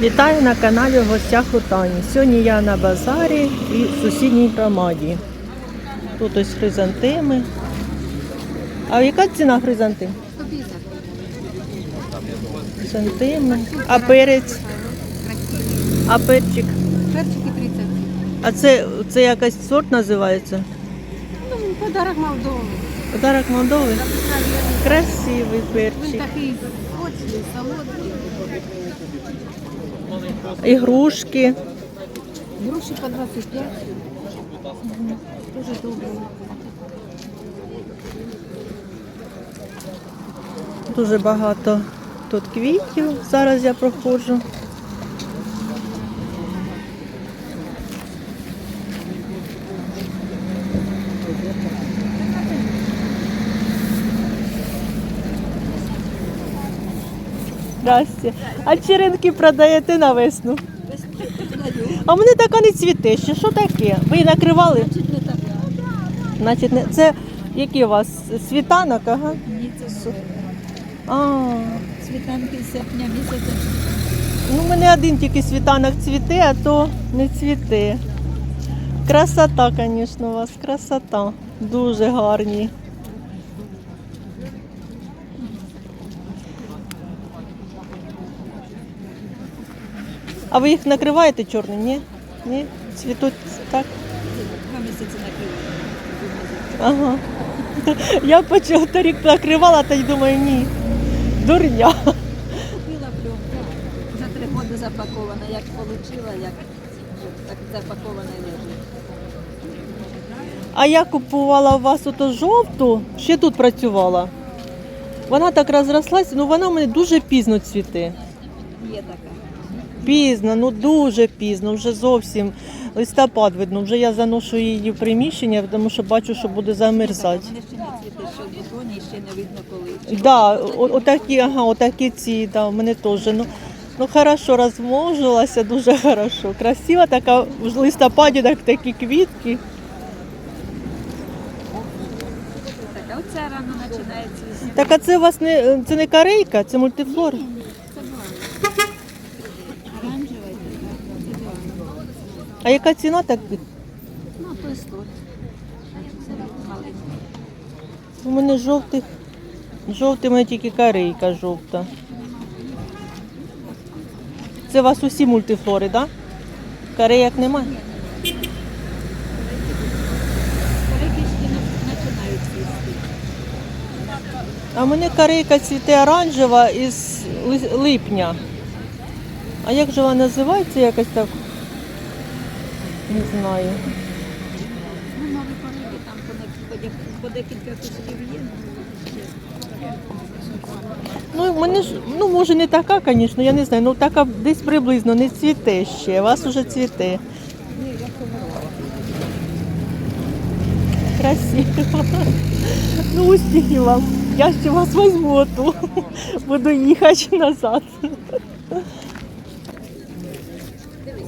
Вітаю на каналі в гостях у Тані. Сьогодні я на базарі і в сусідній громаді. Тут ось хризантеми. А яка ціна хризантем? 150. Хризантеми. А перець? А перчик? Перчики 30. А це, це якась сорт називається? Ну, подарок Молдови. Подарок Молдови. Красивий Він такий солодкий. Ігрушки. Груші по 25. Дуже добре. Дуже багато тут квітів. Зараз я проходжу. Здрасте. А черенки продаєте на весну? А в мене така не цвіте. Ще що таке? Ви її накривали? Значить, не це який у вас світанок, ага. Ні, це сок. А, Світанки серпня місяця. ну у мене один тільки світанок цвіте, а то не цвіте. Красота, звісно, у вас, красота. Дуже гарні. А ви їх накриваєте чорним, ні? Ні? Цвітуть так? Два місяці накривали. Ага. Я почала торік накривала, та й думаю, ні. Дурня. Купила пленку. За три роки запакована. Як отримала, як так запакована лежить. А я купувала у вас ото жовту, ще тут працювала. Вона так розрослась, ну вона у мене дуже пізно цвіте. Є така. Пізно, ну дуже пізно, вже зовсім листопад видно. Вже я заношу її в приміщення, тому що бачу, що буде замерзати. Вони ще не цвіте, що бутоні, ще не видно коли. Да, о- отакі, ага, отакі ці, да, в мене теж. Ну, ну хорошо розмножилася, дуже хорошо. Красива така в листопаді так, такі квітки. Так, а оця рано починається. Так а це у вас не це не карейка, це мультифлор. Це бланк. Оранжева і така. Це бланк. А яка ціна так? Ну, той сорт. У мене жовтих. Жовтий мене тільки карейка жовта. Це у вас усі мультифлори, так? Да? Карейок немає? А мене карейка цвіте оранжева із липня. А як же вона називається якось так? Не знаю. Ну, нові пороги там по, декілька кусків є. Ну, мене ж, ну може не така, звісно, я не знаю, ну така десь приблизно не цвіте ще, у вас уже цвіте. Красиво. Ну, успіхів вам. Я ще вас візьму оту. Буду їхати назад.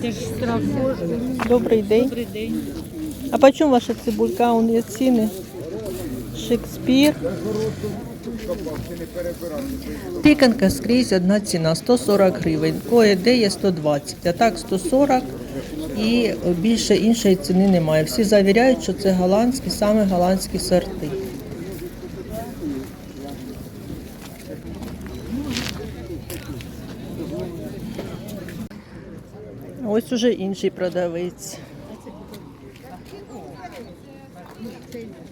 Це ж страховка. Добрий день. Добрий день. А по чому ваша цибулька? Он є ціни. Шекспір. Піканка скрізь одна ціна 140 гривень. Кое-де є 120, а так 140 і більше іншої ціни немає. Всі завіряють, що це голландські, саме голландські сорти. Ось уже інший продавець.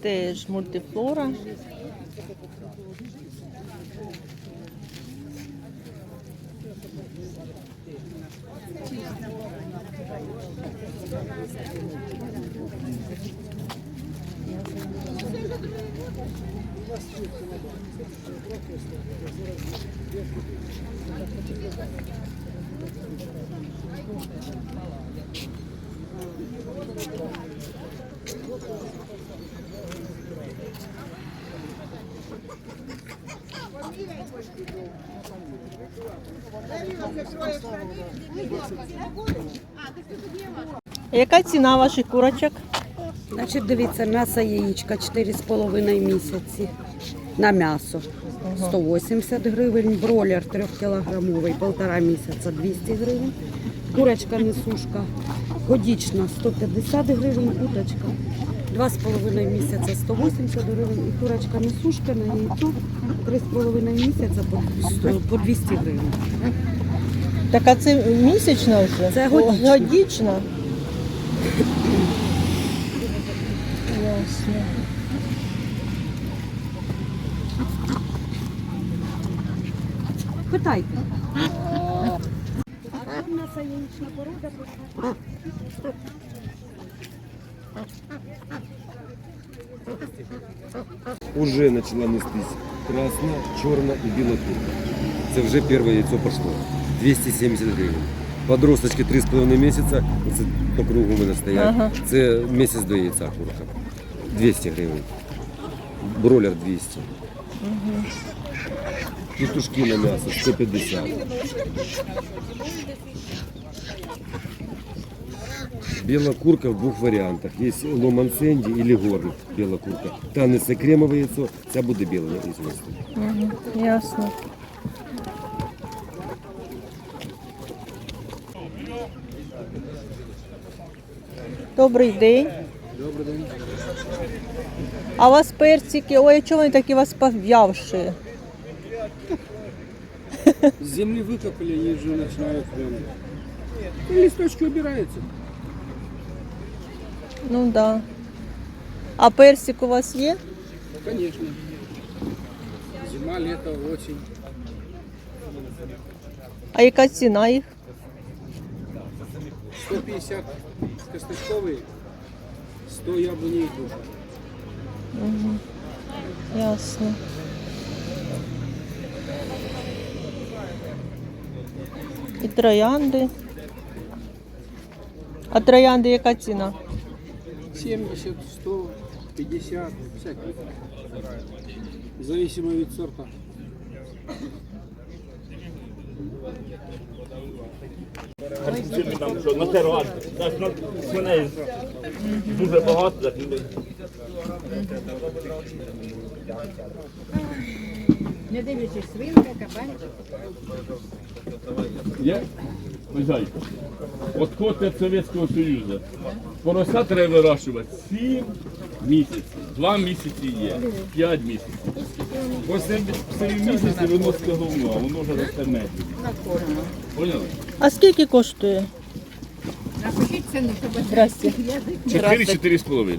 Теж мультифлора. Яка ціна ваших курочок? Значить, дивіться, м'ясо яєчка 4,5 місяці. на м'ясо 180 гривень, бролер 3-кілограмовий, полтора місяця 200 гривень, курочка несушка годічна 150 гривень, уточка 2,5 місяця 180 гривень і курочка несушка на яйцо 3,5 місяця по, 100 по 200 гривень. Так а це місячна вже? Це годічна. годічна. Ясно. Питайте. А що в нас яєчна порода? Уже почала нестись красна, чорна і біла курка. Це вже перше яйцо пішло. 270 гривень. Подросточки 3,5 місяця, це по кругу мене стоять. Ага. Це місяць до яйця курка. 200 гривень. Бролер 200. Петушки на м'ясо 150. Біла курка в двох варіантах. Є ломан сенді і горн біла курка. Та несе кремове яйцо, ця буде біле яйцо. Мгм, Ясно. Добрий день. Добрий день. А у вас персики, ой, чого вони такі у вас пов'явші? С земли выкопали, они уже начинают прям... Ну, листочки убираются. Ну да. А персик у вас є? Конечно. Зима, лето, осень. А яка ціна їх? 150 косточковые, 100 яблони и груши. Ясно. І троянди. А троянди яка ціна? 70, 100, 50, всякие. Зависимо від сорта. На свиней дуже багато, так Не дивлячись, свинка, кабанчик. є хозяйка. Отход від Совєтського Союзу. Порося треба вирощувати 7 місяців. 2 місяці є, 5 місяців. Після 7 місяців виносите говно, а воно вже росте медленно. Поняли? А скільки коштує? Напишіть ціну, щоб Здрасте. 4-4,5.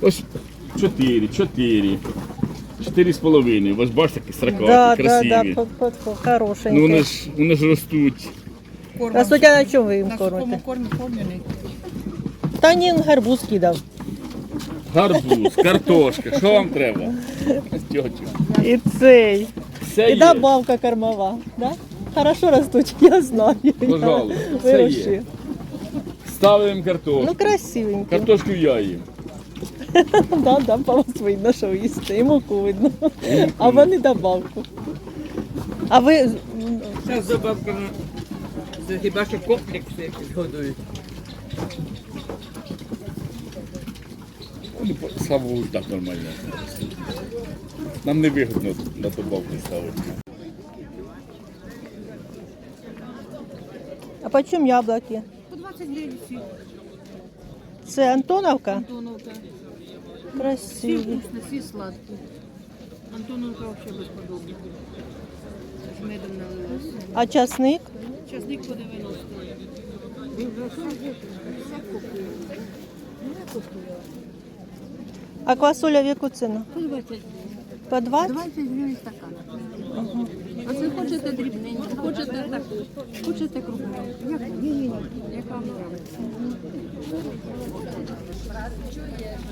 Ось 4, 4. 4,5. Ви ж бачите, які сракаті, Да, да, красиві. да, по- по- хорошенькі. Ну вони ж, вони ж ростуть. Красотя на чому ви їм кормите? корм кормлений. Та ні, гарбуз кидав. Гарбуз, картошка, що вам треба? Тьотю. І цей. Все І є. добавка кормова. Да? Хорошо ростуть, я знаю. Пожалуй, Я все є. вирощую. Ставимо картошку. Ну красивенькі. Картошку я їм. Да, да, по вас видно, що ви їсте. І муку видно. А вони добавку. А ви м, Це з добавками. Це хіба що комплекси якісь годують. Ну, Слава Богу, так нормально. Нам не вигідно на добавку ставити. а по чому яблуки? По 20 гривень всі. Це Антоновка? Антоновка. Всі Красиві. вкусні, всі сладкі. Антоновка взагалі безподобна. З медом налилась. А часник? Часник по 90. А квасоля в яку ціну? По 20 гривень. По 20? 20 гривень стакан. А це хочете дрібненьку, хочете таку, хочете кругленьку. Яку? Яка вам подобається?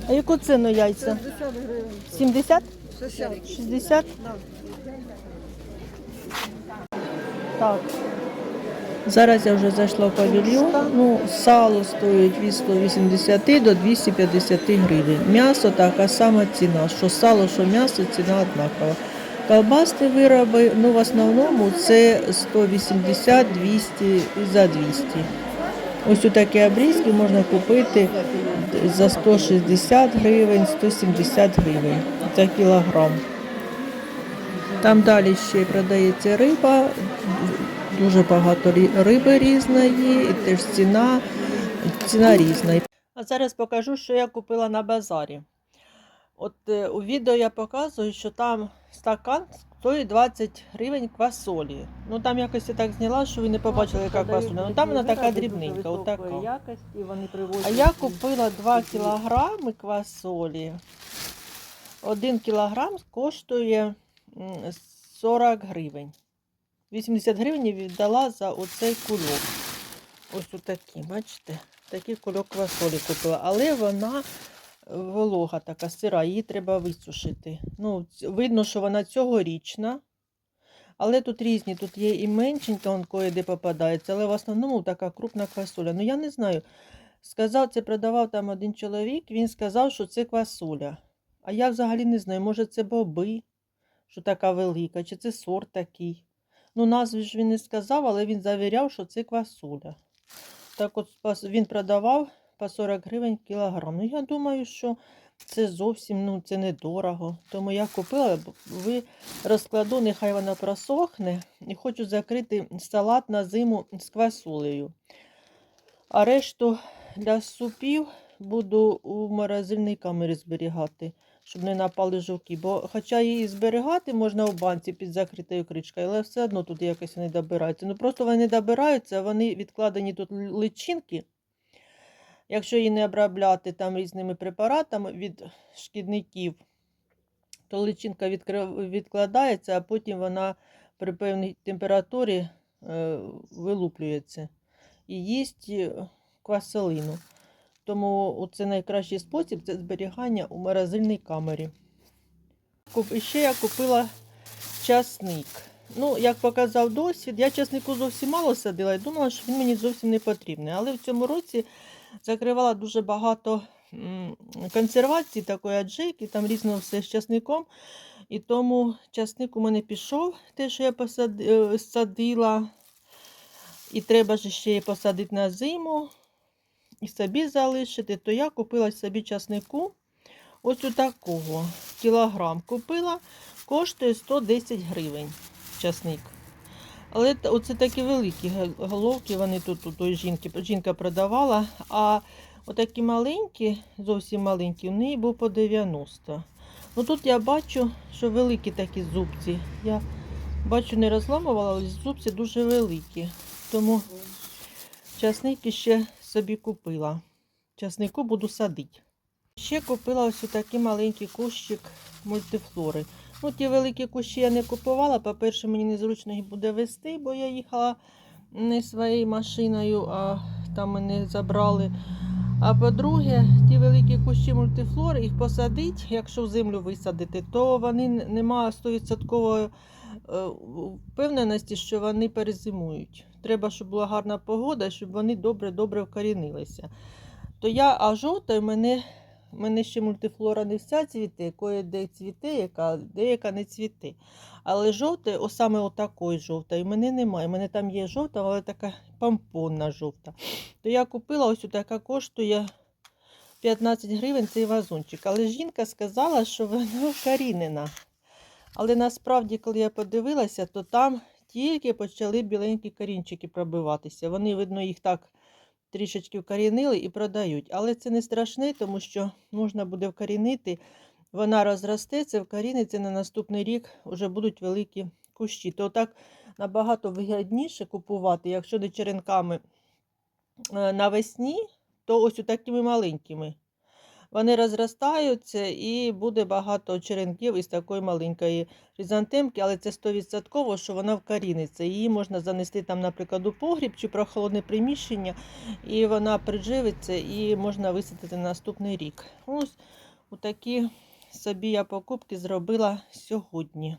А яку ціну яйця? 70 гривень. 70? 60? Так. Зараз я вже зайшла в павільйон. Ну, сало стоїть від 180 до 250 гривень. М'ясо така сама ціна, що сало, що м'ясо, ціна однакова. Колбасні вироби, ну в основному це 180, 200 і за 200. Ось у такі обрізки можна купити за 160 гривень, 170 гривень за кілограм. Там далі ще продається риба, дуже багато риби різної, і теж ціна, ціна різна. А зараз покажу, що я купила на базарі. От е, у відео я показую, що там стакан стоїть 20 гривень квасолі. Ну там якось я так зняла, що ви не побачили, яка квасоля. Ну там вона така дрібненька, отака. А я купила 2 кілограми квасолі. 1 кілограм коштує 40 гривень. 80 гривень віддала за оцей кульок. Ось отакі, бачите? Такий кульок квасолі купила. Але вона волога така сира, її треба висушити. Ну, видно, що вона цьогорічна. Але тут різні, тут є і меншенька, он кое-де попадається, але в основному така крупна квасоля. Ну я не знаю. Сказав, це продавав там один чоловік, він сказав, що це квасоля. А я взагалі не знаю, може це боби, що така велика, чи це сорт такий. Ну, назви ж він не сказав, але він завіряв, що це квасоля. Так от він продавав по 40 гривень кілограм. Ну, я думаю, що це зовсім ну, це недорого. Тому я купила, ви розкладу, нехай вона просохне. І хочу закрити салат на зиму з квасолею. А решту для супів буду у морозильній камері зберігати, щоб не напали жуки. Бо хоча її зберігати можна у банці під закритою кришкою, але все одно тут якось вони добираються. Ну просто вони добираються, вони відкладені тут личинки. Якщо її не обробляти там різними препаратами від шкідників, то личинка відкладається, а потім вона при певній температурі е, вилуплюється і їсть е, квасолину. Тому це найкращий спосіб це зберігання у морозильній камері. І ще я купила часник. Ну, як показав досвід, я часнику зовсім мало садила і думала, що він мені зовсім не потрібний. Але в цьому році закривала дуже багато консервації, такої аджики, там різного все з часником. І тому часник у мене пішов, те, що я посад- е. І треба ж ще посадити на зиму і собі залишити, то я купила собі часнику ось у такого кілограм купила, коштує 110 гривень часник. Але оце такі великі головки, вони тут у той жінки, жінка продавала, а отакі маленькі, зовсім маленькі, у неї був по 90. Ну тут я бачу, що великі такі зубці. Я бачу, не розламувала, але зубці дуже великі. Тому часники ще собі купила. Часнику буду садити. Ще купила ось такий маленький кущик мультифлори. Ну, ті великі кущі я не купувала. По-перше, мені незручно їх буде вести, бо я їхала не своєю машиною, а там мене забрали. А по-друге, ті великі кущі мультифлори, їх посадити, якщо в землю висадити, то вони н- нема 100% е, впевненості, що вони перезимують. Треба, щоб була гарна погода, щоб вони добре-добре вкорінилися. То я, а жовта в мене, мене ще мультифлора не вся цвіте, кое-де цвіте, яка, деяка не цвіте. Але жовте, о саме отакої жовтої, мене немає. У мене там є жовта, але така помпонна жовта. То я купила ось така коштує 15 гривень цей вазончик. Але жінка сказала, що вона вкорінена. Але насправді, коли я подивилася, то там тільки почали біленькі корінчики пробиватися. Вони, видно, їх так трішечки вкорінили і продають. Але це не страшне, тому що можна буде вкорінити. Вона розростеться, вкоріниться на наступний рік вже будуть великі кущі. То так набагато вигідніше купувати, якщо не черенками е, навесні, то ось такими маленькими. Вони розростаються і буде багато черенків із такої маленької хризантемки, але це 100%, що вона вкоріниться. Її можна занести там, наприклад, у погріб чи прохолодне приміщення, і вона приживиться і можна висадити на наступний рік. Ось такі собі я покупки зробила сьогодні.